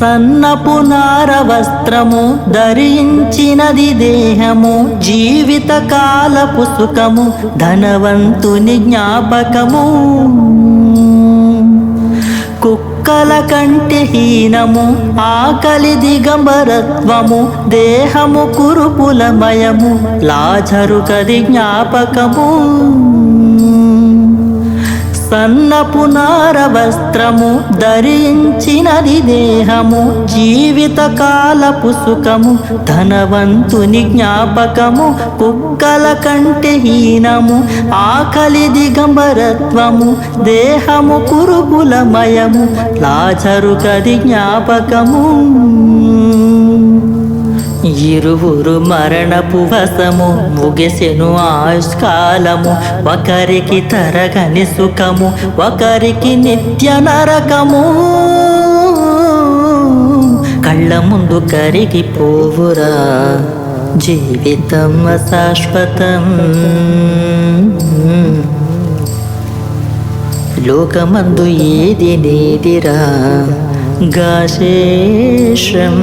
సన్నపు నార వస్త్రము ధరించినది దేహము జీవిత కాలపు సుఖము ధనవంతుని జ్ఞాపకము. కుక్కల కంటి హీనము ఆకలి దిగంబరత్వము దేహము కురుపులమయము లాజరు కది జ్ఞాపకము. సన్నపు నార వస్త్రము ధరించినది దేహము జీవిత కాలపు సుఖము ధనవంతుని జ్ఞాపకము కుక్కల కంటే హీనము ఆకలి దిగంబరత్వము దేహము కురుకులమయము లాజరు కది జ్ఞాపకము. ఇరువురు మరణపు వశము ముగిసెను ఆయుష్కాలము. ఒకరికి తరగని సుఖము ఒకరికి నిత్య నరకము. కళ్ళ ముందు కరిగిపోవురా జీవితం శాశ్వతం లోకమందు ఏది నేదిరా గాశేషం